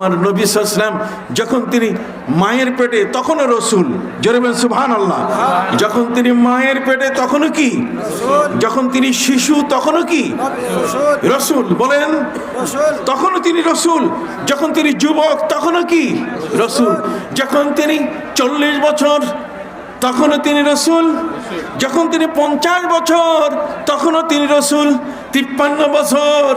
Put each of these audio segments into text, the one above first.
আমার নবী সাল্লাম যখন তিনি মায়ের পেটে, তখনও রসুল। জোরে বলেন সুবহান আল্লাহ যখন তিনি মায়ের পেটে, তখনও কি? যখন তিনি শিশু, তখনও কি? রসুল। বলেন, তখনও তিনি রসুল। যখন তিনি যুবক, তখনও কি? রসুল। যখন তিনি চল্লিশ বছর, তখনও তিনি রসুল। যখন তিনি পঞ্চাশ বছর, তখনও তিনি রসুল। তিপ্পান্ন বছর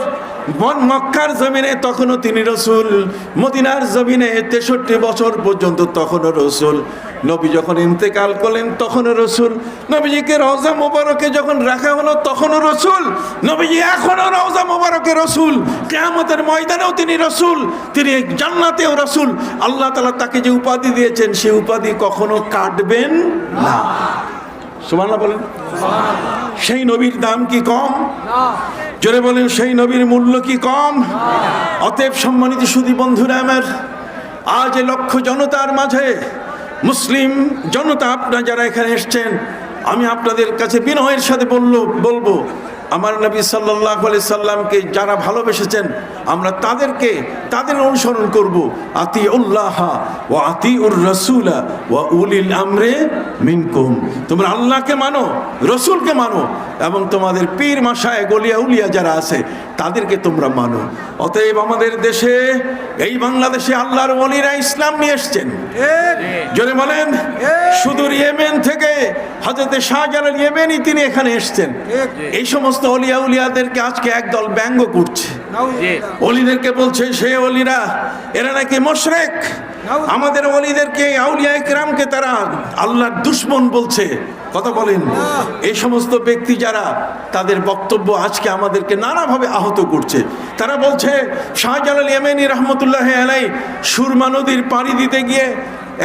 মক্কার জমিনে তখনও তিনি রসুল। মদিনার জমিনে তেষট্টি বছর পর্যন্ত তখনও রসুল। নবী যখন ইন্তেকাল করলেন, তখনও রসুল। নবীজিকে রওজা মোবারকে যখন রাখা হলো, তখনও রসুল। নবীজি এখনও রওজা মোবারকে রসুল। কেয়ামতের ময়দানেও তিনি রসুল। তিনি জান্নাতেও রসুল। আল্লাহ তালা তাকে যে উপাধি দিয়েছেন সেই উপাধি কখনো কাটবেন না। সুমাল্লাহ বলেন। সেই নবীর দাম কি কম? জোরে বলেন, সেই নবীর মূল্য কি কম? অতএব সম্মানিত সুদী বন্ধুরা আমার, আজ লক্ষ জনতার মাঝে, মুসলিম জনতা আপনারা যারা এখানে এসছেন, আমি আপনাদের কাছে বিনয়ের সাথে বলল বলব আমার নবী সাল্লাহ আলি সাল্লামকে যারা ভালোবেসেছেন আমরা তাদেরকে তাদের অনুসরণ করব। আতি উল্লাহ ও আতি উর রসুলা ও উলিল আমরে মিনকুম। তোমরা আল্লাহকে মানো রসুলকে মানো এবং তোমাদের পীর মাসায় গলিয়া উলিয়া যারা আছে তাদেরকে তোমরা মানো। অতএব আমাদের দেশে এই বাংলাদেশে আল্লাহর ওলিরা ইসলাম নিয়ে এসছেন। জোরে বলেন সুদূর ইয়েমেন থেকে হজরতে শাহজালাল ইয়েমেনই তিনি এখানে এসছেন। এই সমস্ত অলিয়া উলিয়াদেরকে আজকে একদল ব্যঙ্গ করছে। অলিদেরকে বলছে সে অলিরা এরা নাকি মোশরেক? আমাদের অলিদেরকে আউলিয়া ইকরামকে তারা আল্লাহর দুশ্মন বলছে। কথা বলেন। এই সমস্ত ব্যক্তি যারা তাদের বক্তব্য আজকে আমাদেরকে নানাভাবে আহত করছে। তারা বলছে শাহজালাল ইয়ামেনি রহমতুল্লাহ আলাই সুরমা নদীর পাড়ি দিতে গিয়ে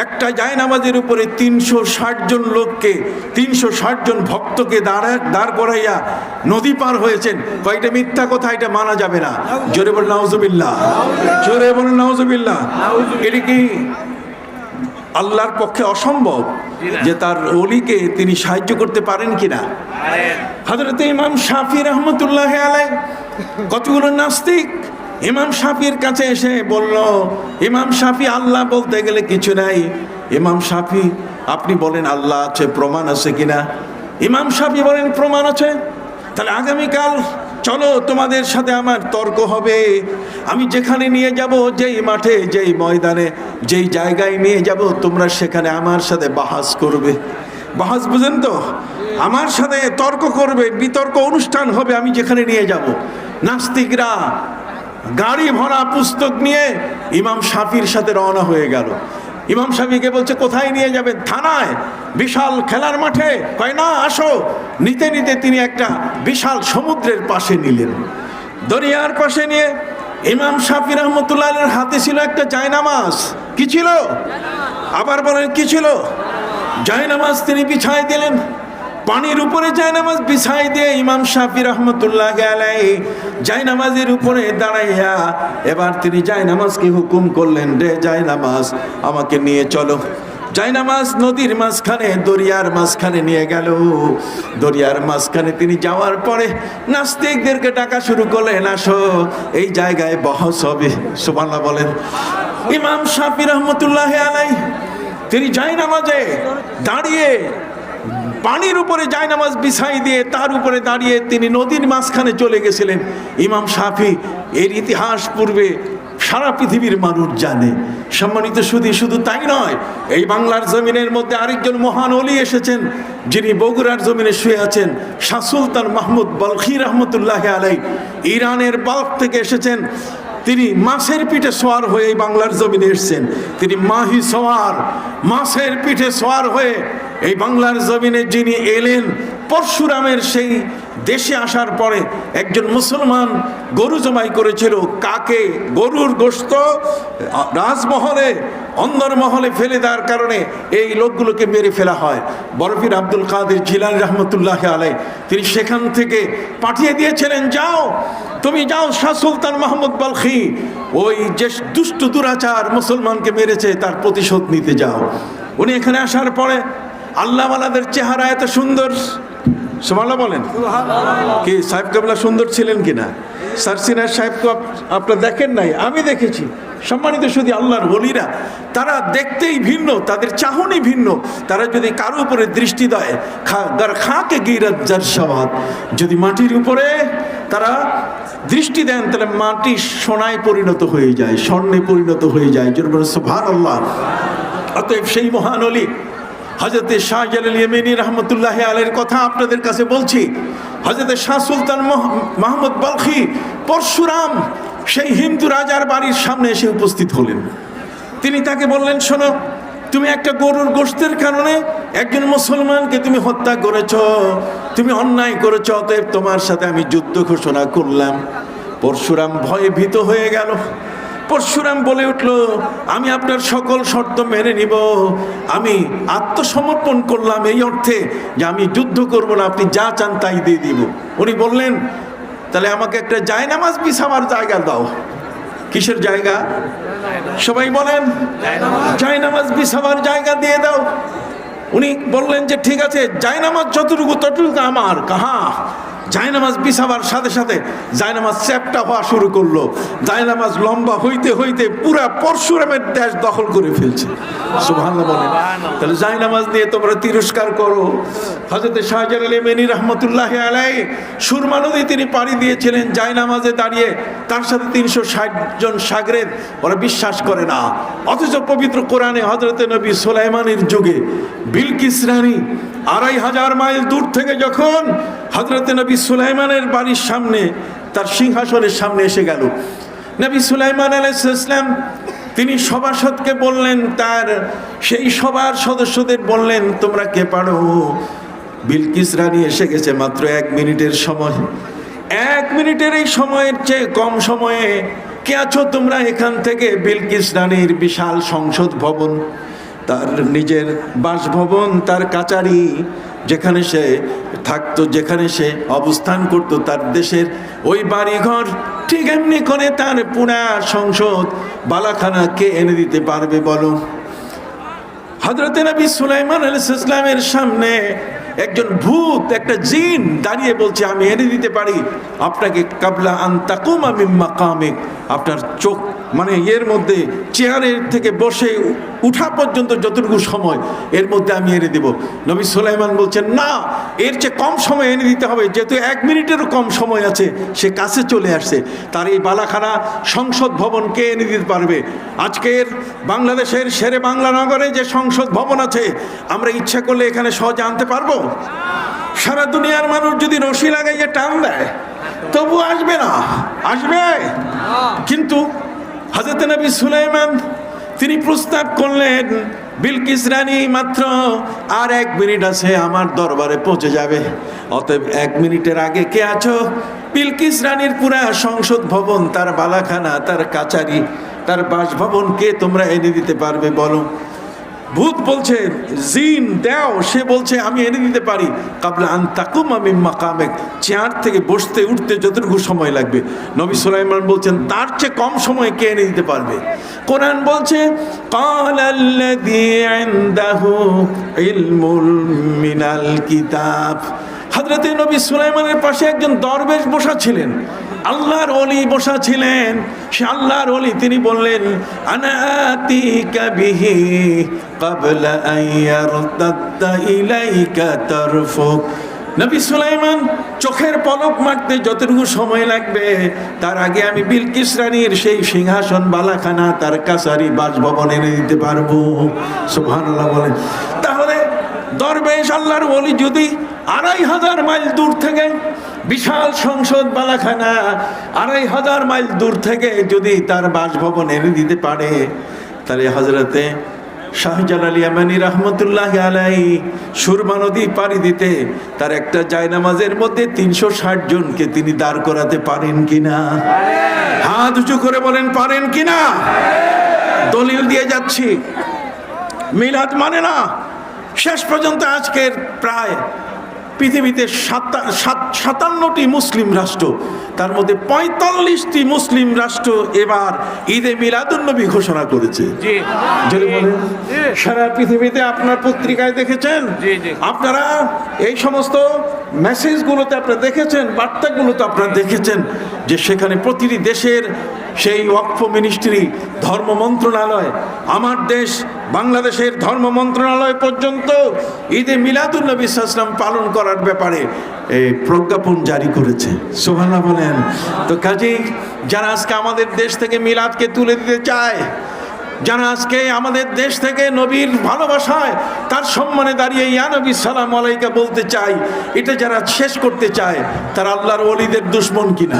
একটা জায়নামাজের উপরে তিনশো ষাট জন লোককে তিনশো ষাট জন ভক্তকে দাঁড়া দাঁড় করাইয়া নদী পার হয়েছেন। কয়েকটা মিথ্যা কথা এটা মানা যাবে না। জোরে বল নাউজুবিল্লাহ। জোরে বল নাউজুবিল্লাহ। এটা কি আল্লাহর পক্ষে অসম্ভব যে তার অলিকে তিনি সাহায্য করতে পারেন কিনা? হজরত ইমাম শাফি রহমতুল্লাহ আলাই কতগুলো নাস্তিক? ইমাম সাফির কাছে এসে বলল, ইমাম সাফি আল্লাহ বলতে গেলে কিছু নাই। ইমাম সাফি আপনি বলেন আল্লাহ আছে, প্রমাণ আছে কিনা? ইমাম সাফি বলেন, প্রমাণ আছে। তাহলে আগামীকাল চলো, তোমাদের সাথে আমার তর্ক হবে। আমি যেখানে নিয়ে যাব, যেই মাঠে, যেই ময়দানে, যেই জায়গায় নিয়ে যাব, তোমরা সেখানে আমার সাথে বাহাস করবে। বাহাস বুঝেন তো? আমার সাথে তর্ক করবে, বিতর্ক অনুষ্ঠান হবে, আমি যেখানে নিয়ে যাব। নাস্তিকরা গাড়ি ভরা পুস্তক নিয়ে ইমাম সাফির সাথে রওনা হয়ে গেল। ইমাম শাফিকে বলছে, কোথায় নিয়ে যাবে থানায়। বিশাল খেলার মাঠে। কয়, না, আসো। নিতে নিতে তিনি একটা বিশাল সমুদ্রের পাশে নিলেন। দরিয়ার পাশে নিয়ে ইমাম শাফি রহমতুল্লাহের হাতে ছিল একটা জায়নামাজ। কি ছিল? আবার বলেন, কি ছিল? জায়নামাজ তিনি বিছায় দিলেন। পানির উপরে জায়নামাজ বিছাই দিয়ে ইমাম শাফি রহমতুল্লাহ গেলাই জায়নামাজের উপরে দাঁড়াইয়া, এবার তিনি জায়নামাজকে হুকুম করলেন, রে জায়নামাজ আমাকে নিয়ে চলো। জায়নামাজ নদীর মাঝখানে, দরিয়ার মাঝখানে নিয়ে গেল। দরিয়ার মাঝখানে তিনি যাওয়ার পরে নাস্তিকদেরকে ডাকা শুরু করলেন, আসো, এই জায়গায় বহস হবে। সুবহানাল্লাহ বলেন। ইমাম শাফি রহমতুল্লাহ আলাই, তিনি জায়নামাজে দাঁড়িয়ে পানির উপরে জায়নামাজ বিছাই দিয়ে তার উপরে দাঁড়িয়ে তিনি নদীর মাঝখানে চলে গেছিলেন। ইমাম শাফি এর ইতিহাস পূর্বে সারা পৃথিবীর মানুষ জানে। সম্মানিত শুধু শুধু তাই নয়, এই বাংলার জমিনের মধ্যে আরেকজন মহান অলি এসেছেন, যিনি বগুড়ার জমিনে শুয়ে আছেন, শাহ সুলতান মাহমুদ বলখি রহমতুল্লাহ আলাই ইরানের বাল্ক থেকে এসেছেন, তিনি মাছের পিঠে সোয়ার হয়ে এই বাংলার জমিনে এসছেন। তিনি মাহি সোয়ার, মাছের পিঠে সোয়ার হয়ে এই বাংলার জমিনে যিনি এলেন, পরশুরামের সেই দেশে আসার পরে একজন মুসলমান গরু জমাই করেছিল। কাকে? গরুর গোস্ত রাজমহলে, অন্দরমহলে ফেলে দেওয়ার কারণে এই লোকগুলোকে মেরে ফেলা হয়। বরফির আব্দুল কাদের জিলানি রহমতুল্লাহ আলাই তিনি সেখান থেকে পাঠিয়ে দিয়েছিলেন, যাও, তুমি যাও শাহ সুলতান মাহমুদ বলখি, ওই যে দুষ্ট দুরাচার মুসলমানকে মেরেছে, তার প্রতিশোধ নিতে যাও। উনি এখানে আসার পরে আল্লাহওয়ালাদের চেহারা এত সুন্দর। সুমাল্লাহ বলেন। কি সাহেব কাবলা সুন্দর ছিলেন কিনা? সারসিনার সাহেবকে আপ- আপনারা দেখেন নাই আমি দেখেছি। সম্মানিত শুধু আল্লাহর বলিরা তারা দেখতেই ভিন্ন তাদের চাহনি ভিন্ন। তারা যদি কারও উপরে দৃষ্টি দেয় দার খাকে গিরাত যার সবাদ। যদি মাটির উপরে তারা দৃষ্টি দেন তাহলে মাটি সোনায় পরিণত হয়ে যায় স্বর্ণে পরিণত হয়ে যায়। ভার আল্লাহ অতএব সেই মহান অলি হজরতে শাহজালাল ইয়েমেনি রহমতুল্লাহ আলের কথা আপনাদের কাছে বলছি। হজরতে শাহ সুলতান মহ- মাহমুদ বলখি পরশুরাম, সেই হিন্দু রাজার বাড়ির সামনে এসে উপস্থিত হলেন। তিনি তাকে বললেন, শোনো, তুমি একটা গরুর গোষ্ঠের কারণে একজন মুসলমানকে তুমি হত্যা করেছ, তুমি অন্যায় করেছ, অতএব তোমার সাথে আমি যুদ্ধ ঘোষণা করলাম। পরশুরাম ভয়ে ভীত হয়ে গেল। পরশুরাম বলে উঠল, আমি আপনার সকল শর্ত মেনে নিব। আমি আত্মসমর্পণ করলাম এই অর্থে যে আমি যুদ্ধ করব না, আপনি যা চান তাই দিয়ে দিব। উনি বললেন, তাহলে আমাকে একটা জায়নামাজ বিছাবার জায়গা দাও। কিসের জায়গা? সবাই বলেন, জায়নামাজ বিছাবার জায়গা দিয়ে দাও। উনি বললেন যে, ঠিক আছে, জায়নামাজ যতটুকু ততটুকু আমার, কাহা? জায়নামাজ বিছাবার সাথে সাথে জায়নামাজ চ্যাপটা হওয়া শুরু করল। জায়নামাজ লম্বা হইতে হইতে পুরা পরশুরামের দেশ দখল করে ফেলছে। সুবহানাল্লাহ বলেন। তাহলে জায়নামাজ নিয়ে তোমরা তিরস্কার করো। হজরত শাহজালাল মেনি রহমতুল্লাহ আলাই সুরমা নদী তিনি পাড়ি দিয়েছিলেন। জায়নামাজে দাঁড়িয়ে তার সাথে তিনশো ষাট জন সাগরেদ ওরা বিশ্বাস করে না। অথচ পবিত্র কোরআনে হজরত নবী সোলাইমানের যুগে বিলকিস রানী আড়াই হাজার মাইল দূর থেকে যখন হজরত নবী সুলাইমানের বাড়ির সামনে, তার সিংহাসনের সামনে এসে গেল। নবী সুলাইমান আলাইসাল্লাম তিনি সভাসদকে বললেন, তার সেই সবার সদস্যদের বললেন, তোমরা কে পারো? বিলকিস রানী এসে গেছে মাত্র এক মিনিটের সময়। এক মিনিটের এই সময়ের চেয়ে কম সময়ে, কে আছো তোমরা এখান থেকে? বিলকিস রানীর বিশাল সংসদ ভবন, তার নিজের বাসভবন, তার কাচারি যেখানে সে থাকতো, যেখানে সে অবস্থান করত, তার দেশের ওই বাড়িঘর ঠিক এমনি করে তার পুরা সংসদ বালাখানা কে এনে দিতে পারবে বলো? হজরত নবী সুলাইমান আলাইসালামের সামনে একজন ভূত, একটা জিন দাঁড়িয়ে বলছে, আমি এনে দিতে পারি। আপনাকে কাবলা আন তাকুম আমি মাকামিক। আপনার চোখ মানে এর মধ্যে চেয়ারের থেকে বসে উঠা পর্যন্ত যতটুকু সময় এর মধ্যে আমি এনে দেব। নবী সুলাইমান বলছেন না এর চেয়ে কম সময় এনে দিতে হবে। যেহেতু এক মিনিটেরও কম সময় আছে সে কাছে চলে আসছে। তার এই বালাখানা সংসদ ভবন কে এনে দিতে পারবে? আজকের বাংলাদেশের শেরে বাংলা নগরে যে সংসদ ভবন আছে আমরা ইচ্ছা করলে এখানে সহজে আনতে পারব? সারা দুনিয়ার মানুষ যদি রশি লাগাইয়ে টান দেয় তবু আসবে না। আসবে? কিন্তু হাজরত নবী সুলাইমান, তিনি প্রস্তাব করলেন, বিলকিস রানী মাত্র আর এক মিনিট আছে, আমার দরবারে পৌঁছে যাবে। অতএব এক মিনিটের আগে কে আছো? বিলকিস রানীর পুরা সংসদ ভবন, তার বালাখানা, তার কাচারি, তার বাসভবন কে তোমরা এনে দিতে পারবে বলো? ভূত বলছে, জিন দাও, সে বলছে, আমি এনে দিতে পারি। কাবলা আন তাকুম আমি মাকামেক। চেয়ার থেকে বসতে, উঠতে যতটুকু সময় লাগবে। নবী সুলাইমান বলছেন, তার চেয়ে কম সময় কে এনে দিতে পারবে? কোরআন বলছে, কালাল্লাযী ইনদাহু ইলমুল মিনাল কিতাব। হজরতে নবী সুলাইমানের পাশে একজন দরবেশ বসা ছিলেন। আল্লাহর অলি বসা ছিলেন। সে আল্লাহর অলি তিনি বললেন আনাতিকা বিহি ক্বাবলা আন ইয়ারতাদ্দা ইলাইকা তারফুক। নবী সুলাইমান চোখের পলক মারতে যতটুকু সময় লাগবে, তার আগে আমি বিলকিস রানীর সেই সিংহাসন বালাখানা, তার কাছারি বাসভবন এনে দিতে পারব। সুবহানাল্লাহ বলেন। তাহলে দরবেশ, আল্লাহর অলি যদি আড়াই হাজার মাইল দূর থেকে বিশাল সংসদ বালাখানা, আড়াই হাজার মাইল দূর থেকে যদি তার বাসভবন এনে দিতে পারে, তাহলে হজরতে শাহজালাল ইয়ামানি রহমতুল্লাহ আলাই সুরমা নদী পাড়ি দিতে তার একটা জায়নামাজের মধ্যে তিনশো ষাট জনকে তিনি দাঁড় করাতে পারেন কিনা? হাত উঁচু করে বলেন, পারেন কিনা? দলিল দিয়ে যাচ্ছি। মিলাদ মানে না, শেষ পর্যন্ত আজকের প্রায় পৃথিবীতে সাতা- সাত- সাতান্নটি মুসলিম রাষ্ট্র তার মধ্যে পঁয়তাল্লিশটি মুসলিম রাষ্ট্র এবার ঈদে মিলাদুন্নবী ঘোষণা করেছে। সারা পৃথিবীতে আপনার পত্রিকায় দেখেছেন। আপনারা এই সমস্ত মেসেজগুলোতে আপনারা দেখেছেন বার্তাগুলোতে আপনারা দেখেছেন যে সেখানে প্রতিটি দেশের সেই ওয়াকফ মিনিস্ট্রি ধর্ম মন্ত্রণালয়, আমার দেশ বাংলাদেশের ধর্ম মন্ত্রণালয় পর্যন্ত ঈদে মিলাদুল্নবী ইসলাম পালন করার ব্যাপারে এই প্রজ্ঞাপন জারি করেছে। সোহানা বলেন। তো কাজেই যারা আজকে আমাদের দেশ থেকে মিলাদকে তুলে দিতে চায় যারা আজকে আমাদের দেশ থেকে নবীর ভালোবাসায় তার সম্মানে দাঁড়িয়ে, ইয়া নবী, সালাম আলাইকা বলতে চাই, এটা যারা শেষ করতে চায়, তারা আল্লাহর অলিদের দুশ্মন কিনা?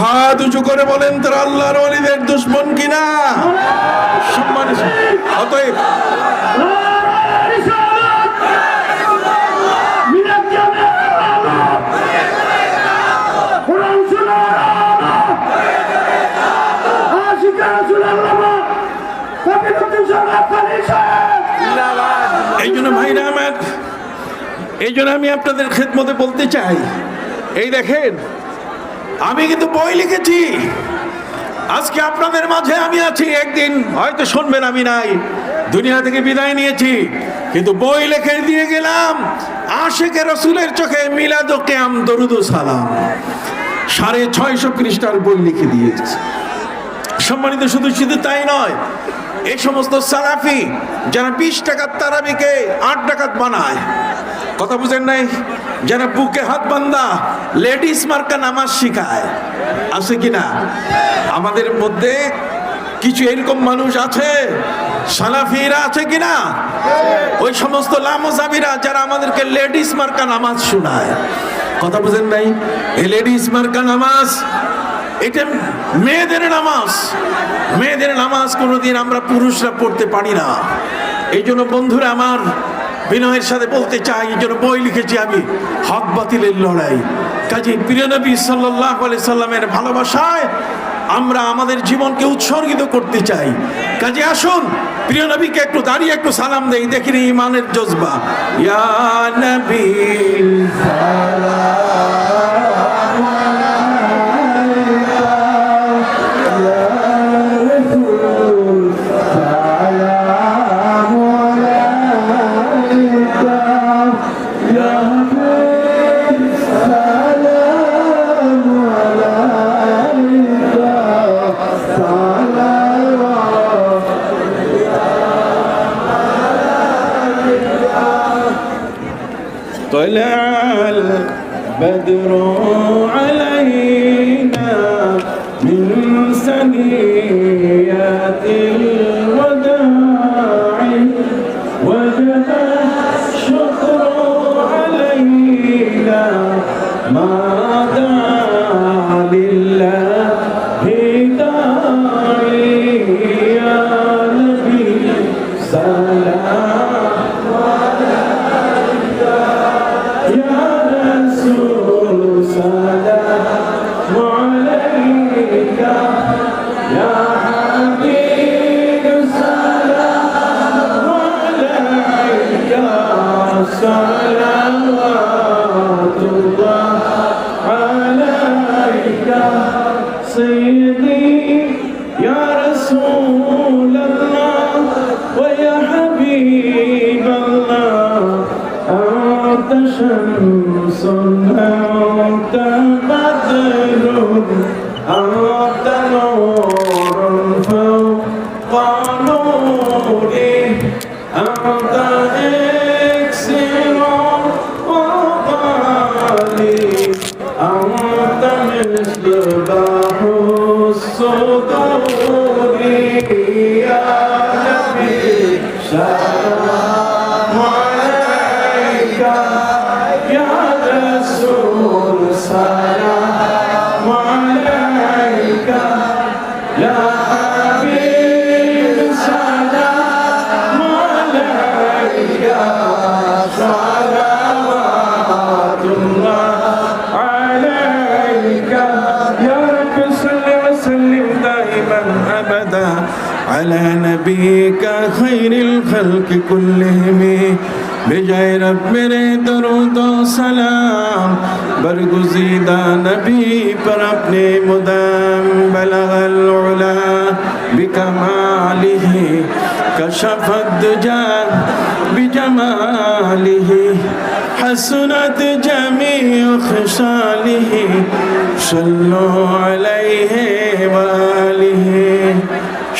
হাত উঁচু করে বলেন, তারা আল্লাহর অলিদের দুশ্মন কিনা? সম্মান অতএব এই জন্য আমি আপনাদের খেদমতে বলতে চাই। এই দেখেন, আমি কিন্তু বই লিখেছি। আজকে আপনাদের মাঝে আমি আছি, একদিন হয়তো শুনবেন আমি নাই। দুনিয়া থেকে বিদায় নিয়েছি, কিন্তু বই লিখে দিয়ে গেলাম আশেকে রসুলের চোখে মিলাদ কেয়াম দরুদু সালাম। সাড়ে ছয়শো পৃষ্ঠার বই লিখে দিয়েছি। সম্মানিত শুধু শুধু তাই নয়, এই সমস্ত সালাফি যারা বিশ টাকার তারাবিকে আট টাকাত বানায়, কথা বুঝেন নাই? যারা বুকে হাত বান্ধা লেডিস মার্কা নামাজ শিখায়, আছে কি না আমাদের মধ্যে কিছু এরকম মানুষ আছে, সালাফিরা আছে কি না ওই সমস্ত লামোজাবিরা যারা আমাদেরকে লেডিস মার্কা নামাজ শোনায়, কথা বুঝেন নাই? এই লেডিস মার্কা নামাজ এটা মেয়েদের নামাজ। মেয়েদের নামাজ কোনোদিন আমরা পুরুষরা পড়তে পারি না। এই জন্য বন্ধুরা আমার বিনয়ের সাথে বলতে চাই, এই জন্য বই লিখেছি আমি, হক বাতিলের লড়াই। কাজে প্রিয় নবী সাল্লাহ সাল্লামের ভালোবাসায় আমরা আমাদের জীবনকে উৎসর্গিত করতে চাই। কাজে আসুন, প্রিয় নবীকে একটু দাঁড়িয়ে একটু সালাম দেই, দেখিনি ইমানের জজবা। ইয়া নবী شمس أنت بدر أنت نور فوق نوري أنت إكسر وغالي أنت مصباح الصدور يا نبي به كخير الخلق كلهم بجائے رب میرے درود و سلام برگزیدہ نبی پر اپنے مدام بلغ العلا بکمالہ کشف الدجا بجمالہ حسنت جمیع خشالہ صلو علیہ وآلہ